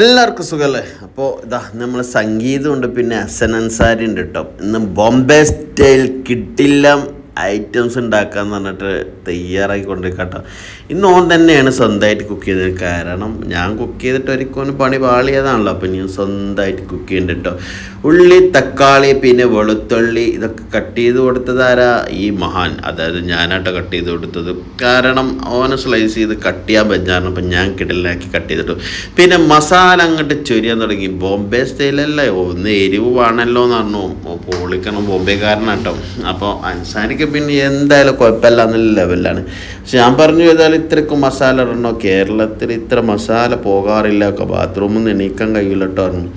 എല്ലാവർക്കും സുഖമല്ലേ അപ്പോൾ ഇതാ നമ്മൾ സംഗീതമുണ്ട് പിന്നെ അസൻ അൻസാരി ഉണ്ട് കേട്ടോ. ഇന്ന് ബോംബെ സ്റ്റൈൽ കിട്ടില്ല. ഐറ്റംസ് ഉണ്ടാക്കാന്ന് പറഞ്ഞിട്ട് തയ്യാറാക്കി കൊണ്ടിരിക്കട്ടോ ഇന്ന് ഓൻ തന്നെയാണ് സ്വന്തമായിട്ട് കുക്ക് ചെയ്തത്. കാരണം ഞാൻ കുക്ക് ചെയ്തിട്ട് ഒരിക്കലും പണി പാളിയതാണല്ലോ. അപ്പം ഞാൻ സ്വന്തമായിട്ട് കുക്ക് ചെയ്യുന്നുണ്ട് കേട്ടോ ഉള്ളി തക്കാളി പിന്നെ വെളുത്തുള്ളി ഇതൊക്കെ കട്ട് ചെയ്ത് കൊടുത്തതാരാ ഈ മഹാൻ. അതായത് ഞാനാട്ടോ കട്ട് ചെയ്ത് കൊടുത്തത്. കാരണം ഓനെ സ്ലൈസ് ചെയ്ത് കട്ട് ചെയ്യാൻ പറ്റാറുണ്ട് അപ്പം ഞാൻ കിടലിലാക്കി കട്ട് ചെയ്തിട്ടു. പിന്നെ മസാല അങ്ങോട്ട് ചൊരിയാൻ തുടങ്ങി. ബോംബെ സ്റ്റൈലല്ലേ? ഒന്ന് എരിവ് വേണമല്ലോ എന്ന് പറഞ്ഞു പൊളിക്കണം. ബോംബെക്കാരനാട്ടോ. അപ്പോൾ അൻസാരിക്ക് പിന്നെ എന്തായാലും കുഴപ്പമില്ല എന്നുള്ള ലെവലിലാണ് പക്ഷെ ഞാൻ പറഞ്ഞു ചെയ്താൽ ഇത്രയ്ക്ക് മസാല ഇടണോ? കേരളത്തിൽ ഇത്ര മസാല പോകാറില്ല. ബാത്റൂമിൽ നിന്ന് എണീക്കാൻ കഴിയില്ല കേട്ടോ പറഞ്ഞു.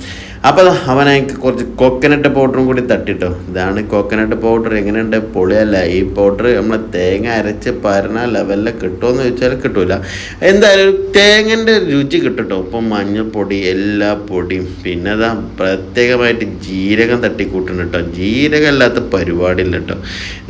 അപ്പോൾ അവനെ കുറച്ച് കോക്കനട്ട് പൗഡറും കൂടി തട്ടിട്ടോ. ഇതാണ് കോക്കനട്ട് പൗഡർ എങ്ങനെയുണ്ട്? പൊളിയല്ല? ഈ പൗഡർ നമ്മൾ തേങ്ങ അരച്ച് പരണ ലെവലിൽ കിട്ടുമെന്ന് ചോദിച്ചാൽ കിട്ടൂല. എന്തായാലും തേങ്ങന്റെ രുചി കിട്ടുട്ടോ. ഇപ്പം മഞ്ഞൾപ്പൊടി എല്ലാ പൊടിയും. പിന്നെ അതാ പ്രത്യേകമായിട്ട് ജീരകം തട്ടിക്കൂട്ടുന്നു കേട്ടോ. ജീരകം ഇല്ലാത്ത പരിപാടിയില്ല കേട്ടോ.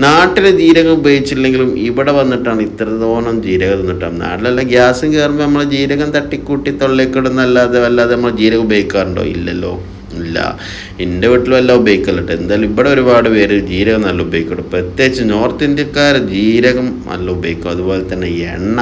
നാട്ടിൽ ജീരകം ഉപയോഗിച്ചില്ലെങ്കിലും ഇവിടെ വന്നിട്ടാണ് ഇത്രത്തോളം ജീരകം തിന്നിട്ടോ നാട്ടിലല്ല ഗ്യാസും കയറുമ്പോൾ നമ്മൾ ജീരകം തട്ടിക്കൂട്ടി തൊള്ളേക്കിടുന്നല്ലാതെ വല്ലാതെ നമ്മൾ ജീരകം ഉപയോഗിക്കാറുണ്ടോ? ഇല്ലല്ലോ. ഇല്ല. എന്റെ വീട്ടിലും എല്ലാം ഉപയോഗിക്കലുണ്ട് എന്തായാലും ഇവിടെ ഒരുപാട് പേര് ജീരകം നല്ല ഉപയോഗിക്കും പ്രത്യേകിച്ച് നോർത്ത് ഇന്ത്യക്കാർ ജീരകം നല്ല ഉപയോഗിക്കും. അതുപോലെ തന്നെ എണ്ണ.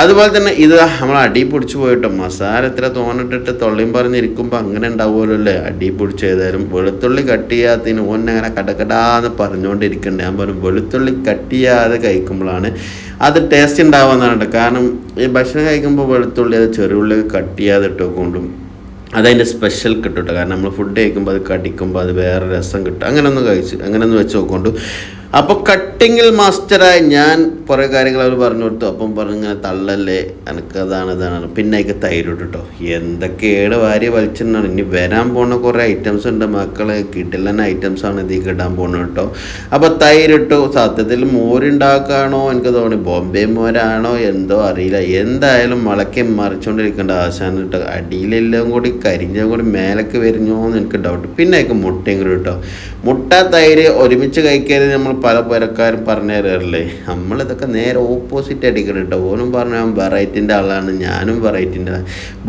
അതുപോലെ തന്നെ ഇത് നമ്മൾ അടി പൊടിച്ച് പോയിട്ട് മസാല എത്ര തോന്നിട്ടിട്ട് തൊള്ളിയും പറഞ്ഞിരിക്കുമ്പോൾ അങ്ങനെ ഉണ്ടാവുമല്ലോ അല്ലേ? അടി പൊടിച്ച് ഏതായാലും വെളുത്തുള്ളി കട്ട് ചെയ്യാത്തതിന് ഓനങ്ങനെ കടകടാന്ന് പറഞ്ഞുകൊണ്ടിരിക്കണ്ടേ ഞാൻ പറഞ്ഞു വെളുത്തുള്ളി കട്ട് ചെയ്യാതെ കഴിക്കുമ്പോഴാണ് അത് ടേസ്റ്റ് ഉണ്ടാവുന്നതാണ് കാരണം ഈ ഭക്ഷണം കഴിക്കുമ്പോൾ വെളുത്തുള്ളി അത് ചെറുള്ളി കട്ട് ചെയ്യാതെ ഇട്ടോ കൊണ്ടും അതതിന്റെ സ്പെഷ്യൽ കിട്ടും കാരണം നമ്മൾ ഫുഡ് കഴിക്കുമ്പോൾ അത് കടിക്കുമ്പോൾ അത് വേറെ രസം കിട്ടും. അങ്ങനെ ഒന്ന് കഴിച്ച് അങ്ങനെ ഒന്ന് വെച്ച് നോക്കൊണ്ടു അപ്പോൾ കട്ടിങ്ങിൽ മാസ്റ്ററായി ഞാൻ കുറേ കാര്യങ്ങൾ അവർ പറഞ്ഞു കൊടുത്തു. അപ്പം പറഞ്ഞു ഇങ്ങനെ തള്ളല്ലേ എനിക്ക് അതാണ് ഇതാണ് പിന്നെ അതിക്ക് തൈര് ഇട്ടു കേട്ടോ എന്തൊക്കെയാണ് വാരി വലിച്ചിട്ടുണ്ടാണ് ഇനി വരാൻ പോണ കുറേ ഐറ്റംസ് ഉണ്ട്. മക്കളെ ഐറ്റംസ് ആണ് ഇതിൽ ഇടാൻ പോകുന്നത് കേട്ടോ അപ്പോൾ തൈരിട്ടു സത്യത്തിൽ മോരുണ്ടാക്കാണോ എനിക്ക് തോന്നി. ബോംബെ മോരാണോ? എന്തോ അറിയില്ല. എന്തായാലും മുളക്കി മറിച്ചുകൊണ്ടിരിക്കേണ്ട ആശാന കേട്ടോ അടിയിലെല്ലാം കൂടി കരിഞ്ഞ കൂടി മേലേക്ക് വരുന്നോ എന്ന് എനിക്ക് ഡൗട്ട് പിന്നെ അതിക്ക് മുട്ടയും കൂടി കേട്ടോ മുട്ട തൈര് ഒരുമിച്ച് കഴിക്കരുത്. നമ്മൾ പല പേരക്കാരും പറഞ്ഞു തരാറില്ലേ നമ്മളിതൊക്കെ നേരെ ഓപ്പോസിറ്റ് അടിക്കണം കേട്ടോ ഓനും പറഞ്ഞു ഞാൻ വെറൈറ്റിന്റെ ആളാണ് ഞാനും വെറൈറ്റിന്റെ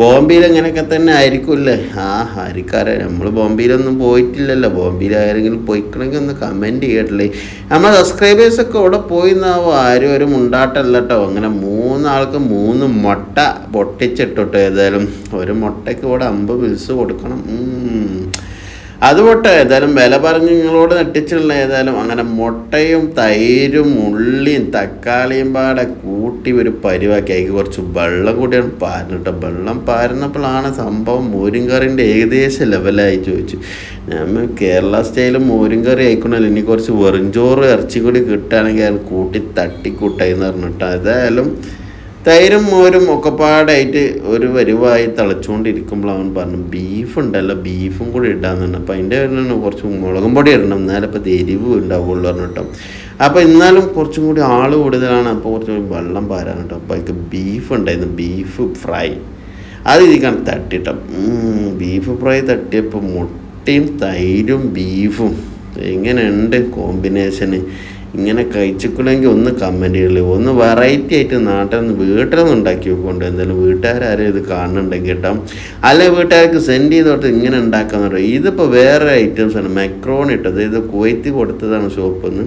ബോംബെയിൽ അങ്ങനെയൊക്കെ തന്നെ ആയിരിക്കുമല്ലേ ആ ആയിരിക്കാരെ നമ്മൾ ബോംബെയിലൊന്നും പോയിട്ടില്ലല്ലോ. ബോംബെയിൽ ആരെങ്കിലും പോയിക്കണമെങ്കിൽ ഒന്ന് കമന്റ് ചെയ്യട്ടില്ലേ നമ്മളെ സബ്സ്ക്രൈബേഴ്സൊക്കെ ഇവിടെ പോയി എന്നാവും? ആരും ഒരു മുണ്ടാട്ടല്ല കേട്ടോ അങ്ങനെ മൂന്നാൾക്ക് മൂന്ന് മുട്ട പൊട്ടിച്ചിട്ടോട്ടോ ഏതായാലും ഒരു മുട്ടയ്ക്ക് ഇവിടെ അമ്പത് ബിൽസ് കൊടുക്കണം. ഉം. അത് പോട്ടെ ഏതായാലും വില പറഞ്ഞ് നിങ്ങളോട് നെട്ടിച്ചുള്ള ഏതായാലും അങ്ങനെ മുട്ടയും തൈരും ഉള്ളിയും തക്കാളിയും പാടെ കൂട്ടി ഒരു പരിവാക്കി. അതിക്ക് കുറച്ച് വെള്ളം കൂടിയാണ് പാരുന്നിട്ട് വെള്ളം പാരുന്നപ്പോഴാണ് സംഭവം മോരും കറിന്റെ ഏകദേശം ലെവലായി ചോദിച്ചു. ഞാൻ കേരള സ്റ്റൈലും മോരും കറി ആയിക്കണല്ലോ. ഇനി കുറച്ച് വെറുംചോറ് ഇറച്ചി കൂടി കിട്ടുകയാണെങ്കിൽ അത് കൂട്ടി തട്ടിക്കൂട്ടായി എന്ന് പറഞ്ഞിട്ട്. ഏതായാലും തൈരും മോരും ഒക്കെ പാടായിട്ട് ഒരു വരുവായി തിളച്ചുകൊണ്ടിരിക്കുമ്പോൾ അവൻ പറഞ്ഞു ബീഫ് ഉണ്ടല്ലോ ബീഫും കൂടി ഇടാന്ന് പറഞ്ഞു. അപ്പം അതിന്റെ തന്നെ കുറച്ച് മുളകും പൊടി ഇടണം. എന്നാലും ഇപ്പോൾ എരിവ് ഉണ്ടാവുള്ളൂ കേട്ടോ. അപ്പോൾ എന്നാലും കുറച്ചും കൂടി ആൾ കൂടുതലാണ്. അപ്പോൾ കുറച്ചും കൂടി വെള്ളം പാരാൻ കേട്ടോ. അപ്പോൾ അതിൽ ബീഫ് ഉണ്ടായിരുന്നു. Beef fry. അത് ഇതിക്കാണ് തട്ടിട്ടോ ബീഫ് ഫ്രൈ തട്ടിയപ്പോൾ മുട്ടയും തൈരും ബീഫും. എങ്ങനെയുണ്ട് കോമ്പിനേഷന്? ഇങ്ങനെ കഴിച്ചിക്കണമെങ്കിൽ ഒന്ന് കമന്റ് ചെയ്യല്ലേ? ഒന്ന് വെറൈറ്റി ആയിട്ട് നാട്ടിൽ നിന്ന് വീട്ടിൽ നിന്ന് ഉണ്ടാക്കി വെക്കൊണ്ട് എന്തായാലും വീട്ടുകാരും ഇത് കാണുന്നുണ്ടെങ്കിൽ കേട്ടോ. അല്ലെ വീട്ടുകാർക്ക് സെൻഡ് ചെയ്തോട്ട് ഇങ്ങനെ ഉണ്ടാക്കാന്ന് പറയും. ഇതിപ്പോൾ വേറെ ആണ്. മെക്രോൺ ഇട്ടത്. ഇത് കൊയ്ത്തി കൊടുത്തതാണ് ഷോപ്പിൽ നിന്ന്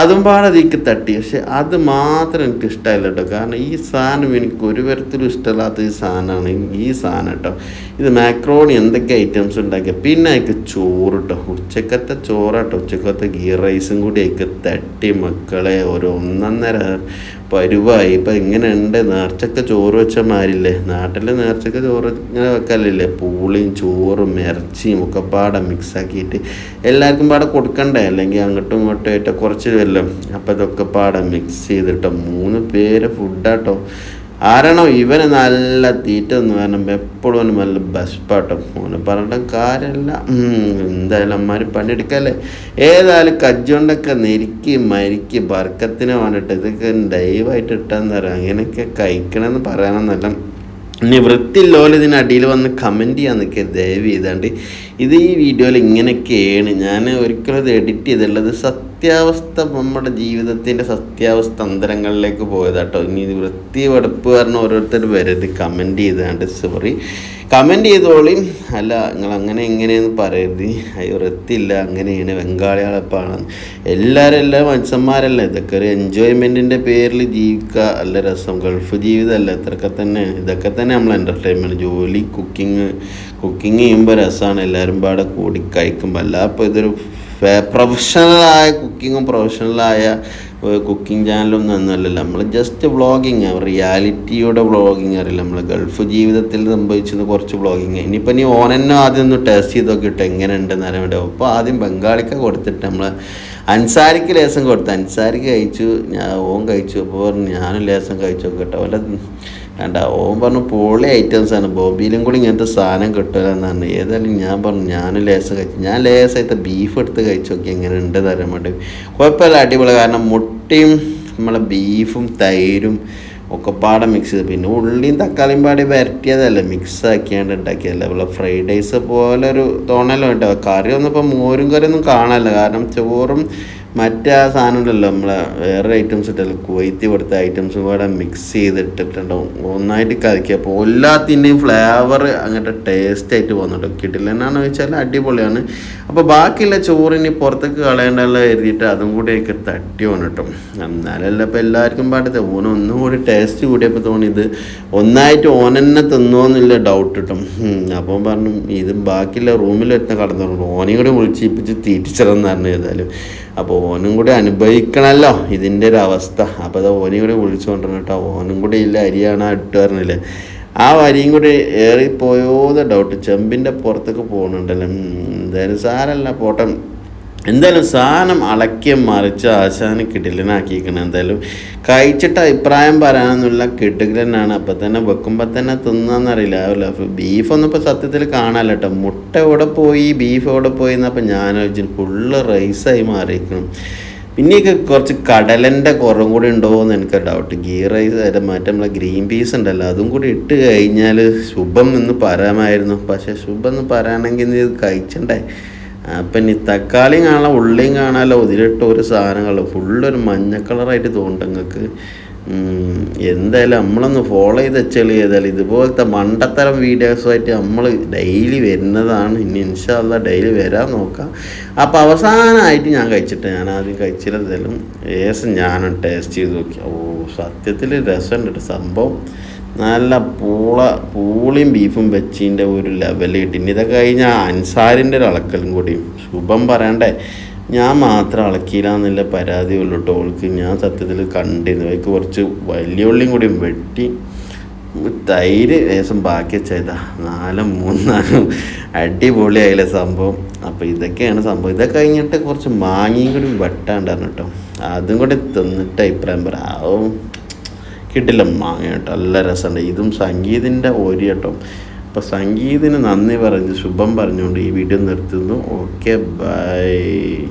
അതും പാടെ അതിക്ക് തട്ടി. പക്ഷെ അത് മാത്രം എനിക്ക് ഇഷ്ടമായില്ല കേട്ടോ. കാരണം ഈ സാധനം എനിക്ക് ഒരു തരത്തിലും ഇഷ്ടമില്ലാത്ത ഈ സാധനമാണ്. ഈ സാധനം കേട്ടോ. ഇത് മാക്രോണി എന്തൊക്കെ ഐറ്റംസ് ഉണ്ടാക്കിയ? പിന്നെ അതിക്ക് ചോറ് കേട്ടോ. ഉച്ചക്കത്തെ ചോറ് കേട്ടോ. ഉച്ചക്കത്തെ ഗീ റൈസും കൂടി അതിക്ക് തട്ടി മക്കളെ. ഒരു ഒന്നൊന്നര പരുവായി. ഇപ്പം എങ്ങനെയുണ്ട് നേർച്ചക്ക് ചോറ് വെച്ച മാരില്ലേ. നാട്ടിൽ നേർച്ചക്ക് ചോറ് ഇങ്ങനെ വെക്കലില്ലേ. പൂളിയും ചോറും ഇറച്ചിയും ഒക്കെ പാടെ മിക്സാക്കിയിട്ട് എല്ലാവർക്കും പാടെ കൊടുക്കണ്ടേ? അല്ലെങ്കിൽ അങ്ങോട്ടും ഇങ്ങോട്ടും ആയിട്ട് കുറച്ച് വല്ലതും അപ്പം ഇതൊക്കെ പാടെ മിക്സ് ചെയ്തിട്ടോ മൂന്ന് പേര് ഫുഡാട്ടോ ആരാണോ ഇവന് നല്ല തീറ്റ എന്ന് പറയുമ്പോൾ എപ്പോഴും അവന് നല്ല ബെസ്റ്റ് ഓനെ പറഞ്ഞിട്ട് കാര്യമല്ല എന്തായാലും അമ്മമാര് പണിയെടുക്കല്ലേ? ഏതായാലും കജ്ജോണ്ടൊക്കെ നെരുക്കി മരിക്കി ബർക്കത്തിന് വേണ്ടിയിട്ട് ഇതൊക്കെ ദയവായിട്ട് ഇട്ടാന്ന് പറയാം. അങ്ങനെയൊക്കെ കഴിക്കണമെന്ന് പറയണമെന്നല്ല ഇനി വൃത്തിയില്ലോൽ ഇതിനടിയിൽ വന്ന് കമന്റ് ചെയ്യാൻ നിൽക്കുക ദയവ് ചെയ്താണ്ട് ഇത് ഈ വീഡിയോയിൽ ഇങ്ങനെയൊക്കെയാണ്. ഞാൻ ഒരിക്കലും ഇത് എഡിറ്റ് ചെയ്തുള്ളത് സത്യാവസ്ഥ നമ്മുടെ ജീവിതത്തിന്റെ സത്യാവസ്ഥ അന്തരങ്ങളിലേക്ക് പോയതാട്ടോ. ഇനി വൃത്തി വെടുപ്പ് കാരണം ഓരോരുത്തർ വരരുത്. കമന്റ് ചെയ്താണ്ട് സോറി. കമന്റ് ചെയ്തോളിയും അല്ല നിങ്ങൾ അങ്ങനെ എങ്ങനെയെന്ന് പറയരുത്. അയ്യോ വൃത്തിയില്ല. അങ്ങനെയാണ് ബംഗാളികളെപ്പാണ് എല്ലാവരും എല്ലാ മനുഷ്യന്മാരല്ല? ഇതൊക്കെ ഒരു എൻജോയ്മെന്റിന്റെ പേരിൽ ജീവിക്കുക അല്ല രസം. ഗൾഫ് ജീവിതമല്ല? ഇത്രയൊക്കെ തന്നെ. ഇതൊക്കെ തന്നെ നമ്മൾ എന്റർടൈൻമെന്റ് ജോലി കുക്കിങ് കുക്കിങ് ചെയ്യുമ്പോൾ രസമാണ്. എല്ലാവരും പാടെ കൂടി കഴിക്കുമ്പോൾ. അല്ല അപ്പോൾ ഇതൊരു പ്രൊഫഷണലായ കുക്കിങ്ങും പ്രൊഫഷണലായ കുക്കിംഗ് ചാനലൊന്നും ഒന്നുമല്ലല്ലോ. നമ്മൾ ജസ്റ്റ് വ്ളോഗിങ് റിയാലിറ്റിയുടെ വ്ളോഗിങ് അറിയില്ല നമ്മൾ ഗൾഫ് ജീവിതത്തിൽ സംഭവിച്ചത് കുറച്ച് വ്ളോഗിങ് ഇനിയിപ്പോൾ നീ ഓനെന്നെ ആദ്യം ഒന്ന് ടേസ്റ്റ് ചെയ്ത് നോക്കിയിട്ട് എങ്ങനെ ഉണ്ടെന്ന് അറിയാൻ അപ്പോൾ ആദ്യം ബംഗാളിക്ക് കൊടുത്തിട്ട് നമ്മൾ അൻസാരിക്ക് ലേസം കൊടുത്തു. അൻസാരിക്ക് കഴിച്ചു. ഞാൻ ഓൻ കഴിച്ചു. അപ്പോൾ ഞാനും ലേസം കഴിച്ചു നോക്കട്ടെ വല്ല വേണ്ട ഓൻ പറഞ്ഞു പൊളി ഐറ്റംസ് ആണ്. ബോബിയിലും കൂടി ഇങ്ങനത്തെ സാധനം കിട്ടില്ല എന്നാണ് ഏതായാലും ഞാൻ പറഞ്ഞു ഞാനും ലേസം കഴിച്ചു. ഞാൻ ലേസായിട്ട് ബീഫ് എടുത്ത് കഴിച്ചു നോക്കി എങ്ങനെ ഉണ്ട് തരാൻ വേണ്ടി. കുഴപ്പമില്ല അടിപൊളി. കാരണം മുട്ടയും നമ്മളെ ബീഫും തൈരും ഒക്കെ പാടെ മിക്സ് ചെയ്ത്. പിന്നെ ഉള്ളിയും തക്കാളിയും പാടി വരട്ടിയതല്ല മിക്സ് ആക്കിയാണ്ട് ഉണ്ടാക്കിയതല്ല. നമ്മളെ ഫ്രൈഡ് റൈസ് പോലെ ഒരു കേട്ടോ കറി ഒന്നും ഇപ്പം മോരും കറി കാണാനല്ല കാണാനില്ല. കാരണം ചോറും മറ്റേ ആ സാധനം ഉണ്ടല്ലോ നമ്മളെ വേറെ ഐറ്റംസ് ഇട്ടല്ലോ കൊയ്ത്തി കൊടുത്ത ഐറ്റംസ് കൂടെ മിക്സ് ചെയ്തിട്ടിട്ടുണ്ടാവും. ഒന്നായിട്ട് കലക്കി അപ്പോൾ എല്ലാത്തിന്റെയും ഫ്ലേവർ അങ്ങനത്തെ ടേസ്റ്റ് ആയിട്ട് പോകുന്നുണ്ട് കിട്ടില്ല എന്നാന്ന് വെച്ചാൽ അടിപൊളിയാണ്. അപ്പോൾ ബാക്കിയുള്ള ചോറിന് പുറത്തേക്ക് കളയേണ്ടല്ലോ എഴുതിയിട്ട് അതും കൂടി എനിക്ക് തട്ടി വന്നിട്ടും. എന്നാലല്ല ഇപ്പോൾ എല്ലാവർക്കും പാടത്തെ ഓന് ഒന്നും കൂടി ടേസ്റ്റ് കൂടിയപ്പോൾ തോന്നി ഇത് ഒന്നായിട്ട് ഓൻ തന്നെ തിന്നോന്നില്ല ഡൗട്ട് കിട്ടും അപ്പം പറഞ്ഞു ഇത് ബാക്കിയുള്ള റൂമിൽ എത്തുന്ന കടന്നു ഓനെയും കൂടി വിളിച്ചിപ്പിച്ച് തീറ്റിച്ചതെന്ന് പറഞ്ഞു ചെയ്താലും അപ്പോൾ ഓനും കൂടി അനുഭവിക്കണമല്ലോ ഇതിന്റെ ഒരു അവസ്ഥ. അപ്പോൾ അത് ഓനെയും കൂടി വിളിച്ചു കേട്ടോ. ഓനും കൂടി ഇല്ല അരിയാണ് ഇട്ട് പറഞ്ഞില്ലേ. ആ വരിയും കൂടി ഏറിപ്പോയോന്ന് ഡൗട്ട് ചെമ്പിന്റെ പുറത്തേക്ക് പോകുന്നുണ്ടല്ലോ എന്തായാലും സാരല്ല പോട്ടെ. എന്തായാലും സാധനം അളക്കി മറിച്ച് ആശാന് കിടിലനാക്കിയിരിക്കണം. എന്തായാലും കഴിച്ചിട്ട് അഭിപ്രായം പറയാനൊന്നുമില്ല കിടിലനാണ് അപ്പം തന്നെ വെക്കുമ്പോൾ തന്നെ തിന്നാന്നറിയില്ല. ആവില്ല ബീഫൊന്നും ഇപ്പോൾ സത്യത്തിൽ കാണാല്ല കേട്ടോ. മുട്ട എവിടെ പോയി? ബീഫ് എവിടെ പോയി എന്നപ്പം ഞാൻ ചോദിച്ചു ഫുള്ള് റൈസായി മാറിയിരിക്കണം. പിന്നെയൊക്കെ കുറച്ച് കടലന്റെ കുറവും കൂടി ഉണ്ടോ എന്ന് എനിക്ക് ഡൗട്ട് ഗീ റൈസ് അല്ല മറ്റേ നമ്മളെ ഗ്രീൻ പീസ് ഉണ്ടല്ലോ അതും കൂടി ഇട്ട് കഴിഞ്ഞാൽ ശുഭം എന്ന് പറയാമായിരുന്നു. പക്ഷേ ശുഭം എന്ന് പറയുകയാണെങ്കിൽ ഇത് കഴിച്ചണ്ടേ? അപ്പം തക്കാളിയും കാണാം ഉള്ളിയും കാണാമല്ലോ ഒതിരിട്ട ഒരു സാധനങ്ങൾ ഫുള്ളൊരു മഞ്ഞ കളറായിട്ട് തോന്നുന്നുണ്ട് നിങ്ങൾക്ക്. എന്തായാലും നമ്മളൊന്ന് ഫോളോ ചെയ്ത് വെച്ചാൽ ഏതായാലും ഇതുപോലത്തെ മണ്ടത്തരം വീഡിയോസുമായിട്ട് നമ്മൾ ഡെയിലി വരുന്നതാണ്. ഇനി ഇൻഷാല്ല ഡെയിലി വരാൻ നോക്കാം. അപ്പോൾ അവസാനമായിട്ട് ഞാൻ കഴിച്ചിട്ട് ഞാൻ ആദ്യം കഴിച്ചിരുന്നതായാലും ഏസം ഞാനും ടേസ്റ്റ് ചെയ്ത് നോക്കി. ഓ സത്യത്തിൽ രസമുണ്ട് സംഭവം. നല്ല പൂള പൂളിയും ബീഫും വെച്ചിന്റെ ഒരു ലെവൽ കിട്ടി ഇനി ഇതൊക്കെ കഴിഞ്ഞാൽ അൻസാരിന്റെ ഒരു അളക്കലും കൂടി. ശുഭം പറയണ്ടേ? ഞാൻ മാത്രം അളക്കിയില്ല എന്നുള്ള പരാതി ഉള്ളു ഓൾക്ക് ഞാൻ സത്യത്തിൽ കണ്ടിരുന്നു. അതിക്ക് കുറച്ച് വലിയ ഉള്ളിയും കൂടി വെട്ടി. തൈര് ലേശം ബാക്കി ചെയ്താ നാലും മൂന്നാലും അടിപൊളിയായില്ലേ സംഭവം. അപ്പോൾ ഇതൊക്കെയാണ് സംഭവം. ഇതൊക്കെ കഴിഞ്ഞിട്ട് കുറച്ച് മാങ്ങയും കൂടി വെട്ടാണ്ടായിരുന്നു കേട്ടോ അതും കൂടി തിന്നിട്ട് അഭിപ്രായം പറയാം കിട്ടില്ല മാങ്ങ കേട്ടോ. നല്ല രസമുണ്ട്. ഇതും സംഗീതിന്റെ ഓരി കേട്ടോ. അപ്പോൾ സംഗീതിന് നന്ദി പറഞ്ഞ് ശുഭം പറഞ്ഞുകൊണ്ട് ഈ വീഡിയോ നിർത്തുന്നു. Okay bye.